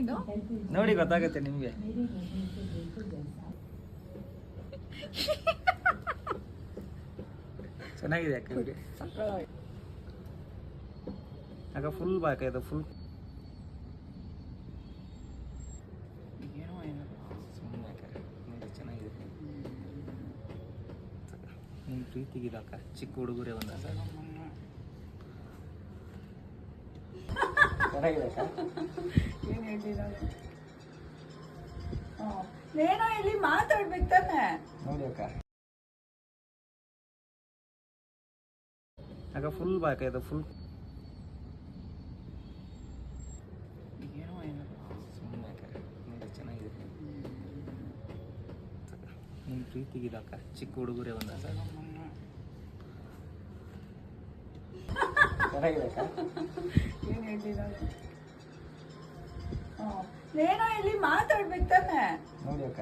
ಇದು ನೋಡಿ ಗೊತ್ತಾಗುತ್ತೆ ನಿಮಗೆ. ಚೆನ್ನಾಗಿದೆ ಅಕ್ಕ ವಿಡಿಯೋ ಅಕ್ಕ ಫುಲ್ ಬಾಕ ಇದು ಫುಲ್ ಚೆನ್ನಾಗಿದೆ. ನಿಮ್ಮ ಪ್ರೀತಿಗಿದೆ ಅಕ್ಕ ಚಿಕ್ಕ ಹುಡುಗರೇ ಬಂದ ಚೆನ್ನಾಗಿದೆ ಅಕ್ಕ. ಏನ್ ಏನೋ ಇಲ್ಲಿ ಮಾತಾಡ್ಬೇಕು ತಾನೆ? ನೋಡಿ ಅಕ್ಕ. ಅಕ್ಕ ಫುಲ್ ಬಾಕ ಇದು ಫುಲ್ ಸುಮ್ಮನೆ ಅಕ್ಕ. ನೋಡಿ ಚೆನ್ನಾಗಿದೆ. ನಿಮ್ಮ ಇದು ಅಕ್ಕ. ಚಿಕ್ಕ ಹುಡುಗರೇ ಒಂದ ಚೆನ್ನಾಗಿದೆ ಅಕ್ಕ. ಏನ್ ಹೇಳ್ಲಿಲ್ಲ ಏನೋ ಇಲ್ಲಿ ಮಾತಾಡ್ಬೇಕು ತಾನೆ ನೋಡಿ ಅಕ್ಕ.